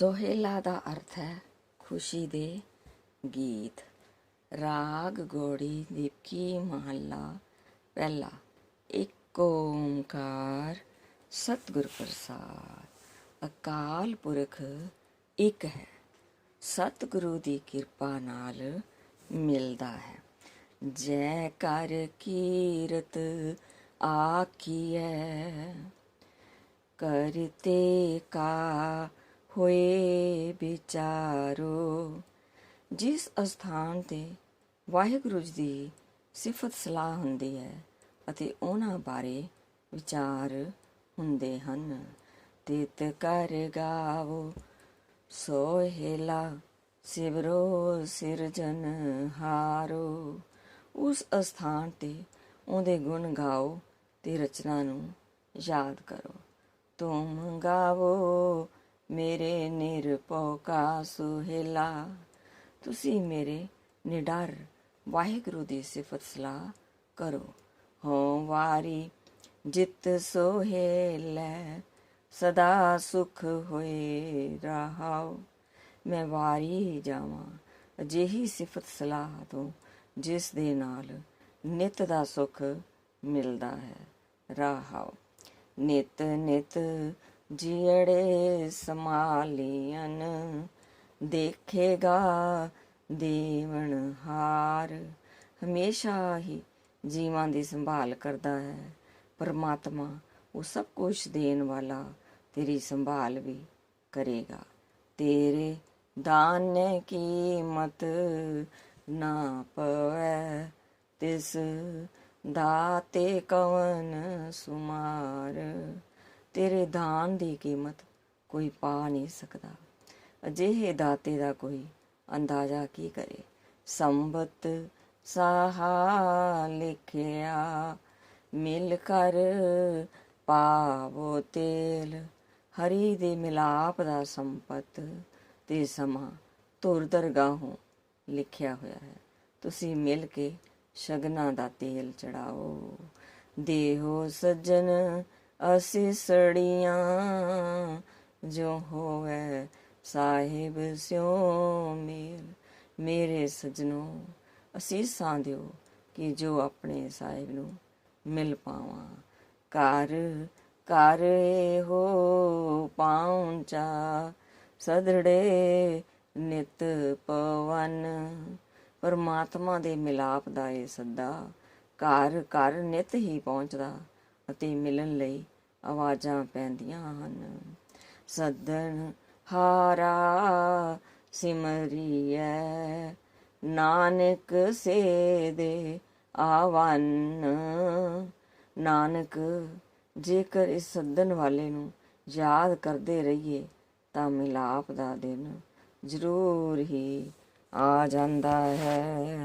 ਸੋਹੇਲਾ ਦਾ ਅਰਥ ਹੈ ਖੁਸ਼ੀ ਦੇ ਗੀਤ। ਰਾਗ ਗੋੜੀ ਦੀਪਕੀ ਮਹੱਲਾ, ਪਹਿਲਾ। ਇੱਕ ਓੰਕਾਰ, ਸਤਿਗੁਰ ਪ੍ਰਸਾਦ। ਅਕਾਲ ਪੁਰਖ ਇੱਕ ਹੈ। ਸਤਿਗੁਰੂ ਦੀ ਕਿਰਪਾ ਨਾਲ ਮਿਲਦਾ ਹੈ। ਜੈ ਕਰ ਕੀਰਤ ਆਖੀਐ, ਕਰਤੇ ਕਾ ਹੋਏ ਵਿਚਾਰੋ, ਜਿਸ ਅਸਥਾਨ ਤੇ ਵਾਹਿਗੁਰੂ ਜੀ ਦੀ ਸਿਫਤ ਸਲਾਹ ਹੁੰਦੀ ਹੈ ਅਤੇ ਉਹਨਾਂ ਬਾਰੇ ਵਿਚਾਰ ਹੁੰਦੇ ਹਨ। ਤਿਤ ਕਰ ਗਾਵੋ, ਸੋਹਿਲਾ ਸਿਵਰੋ ਸਿਰਜਨ ਹਾਰੋ। ਉਸ ਅਸਥਾਨ ਤੇ ਉਹਦੇ ਗੁਣ ਗਾਓ ਤੇ ਰਚਨਾ ਨੂੰ ਯਾਦ ਕਰੋ। ਤੁਮ ਗਾਵੋ ਮੇਰੇ ਨਿਰਭਉ ਕਾ ਸੁਹੇਲਾ, ਤੁਸੀਂ ਮੇਰੇ ਨਿਡਰ ਵਾਹਿਗੁਰੂ ਦੀ ਸਿਫਤ ਸਲਾਹ ਕਰੋ। ਹੋ ਵਾਰੀ ਜਿਤ ਸੋਹੇਲੇ ਸਦਾ ਸੁਖ ਹੋਏ ਰਹਾਓ। ਮੈਂ ਵਾਰੀ ਜਾਵਾਂ ਅਜਿਹੀ ਸਿਫਤ ਸਲਾਹ ਤੋਂ, ਜਿਸ ਦੇ ਨਾਲ ਨਿਤ ਦਾ ਸੁਖ ਮਿਲਦਾ ਹੈ। ਰਹਾਓ। ਨਿਤ ਨਿਤ ਜੀੜੇ ਸਮਾਲੀਅਨ ਦੇਖੇਗਾ ਦੇਵਨ ਹਾਰ, ਹਮੇਸ਼ਾ ਹੀ ਜੀਵਾਂ ਦੀ ਸੰਭਾਲ ਕਰਦਾ ਹੈ। ਪਰਮਾਤਮਾ ਉਹ ਸਭ ਕੁਝ ਦੇਣ ਵਾਲਾ ਤੇਰੀ ਸੰਭਾਲ ਵੀ ਕਰੇਗਾ। ਤੇਰੇ ਦਾਨ ਕੀਮਤ ਨਾ ਪਵੈ, ਤਿਸ ਦਾਤੇ ਕਵਨ ਸੁਮਾਰ। ਤੇਰੇ ਦਾਨ ਦੀ ਕੀਮਤ ਕੋਈ ਪਾ ਨਹੀਂ ਸਕਦਾ। ਅਜਿਹੇ ਦਾਤੇ ਦਾ ਕੋਈ ਅੰਦਾਜ਼ਾ ਕੀ ਕਰੇ? ਸੰਬਤ ਸਾਹਾ ਲਿਖਿਆ, ਮਿਲ ਕਰ ਪਾਵੋ ਤੇਲ। ਹਰੀ ਦੇ ਮਿਲਾਪ ਦਾ ਸੰਪਤ ਤੇ ਸਮਾਂ ਤੁਰ ਦਰਗਾਹੋਂ ਲਿਖਿਆ ਹੋਇਆ ਹੈ। ਤੁਸੀਂ ਮਿਲ ਕੇ ਸ਼ਗਨਾਂ ਦਾ ਤੇਲ ਚੜਾਓ। ਦੇਹੋ ਸੱਜਣ ਅਸਿਸੜੀਆਂ ਜੋ ਹੋਵੇ, ਸਾਹਿਬ ਸਿਓ ਮੇਲ ਮੇਰੇ ਸਜਣੋ ਅਸੀਸਾਂ ਦਿਓ ਕਿ ਜੋ ਆਪਣੇ ਸਾਹਿਬ ਨੂੰ ਮਿਲ ਪਾਵਾਂ। ਕਰ ਕਰ ਹੋ ਪਾਉਂਚਾ, ਸਦੜੇ ਨਿਤ ਪਵਨ। ਪਰਮਾਤਮਾ ਦੇ ਮਿਲਾਪ ਦਾ ਇਹ ਸੱਦਾ, ਘਰ ਘਰ ਨਿਤ ਹੀ ਪਹੁੰਚਦਾ। ਅਤੇ ਮਿਲਣ ਲਈ ਆਵਾਜ਼ਾਂ ਪੈਂਦੀਆਂ ਹਨ। ਸੱਦਣ, ਹਾਰਾ ਸਿਮਰੀਐ, ਨਾਨਕ ਸੇ ਦੇ ਆਵਨ। ਨਾਨਕ, ਜੇਕਰ ਇਸ ਸੱਦਣ ਵਾਲੇ ਨੂੰ ਯਾਦ ਕਰਦੇ ਰਹੀਏ, ਤਾਂ ਮਿਲਾਪ ਦਾ ਦਿਨ ਜ਼ਰੂਰ ਹੀ ਆ ਜਾਂਦਾ ਹੈ।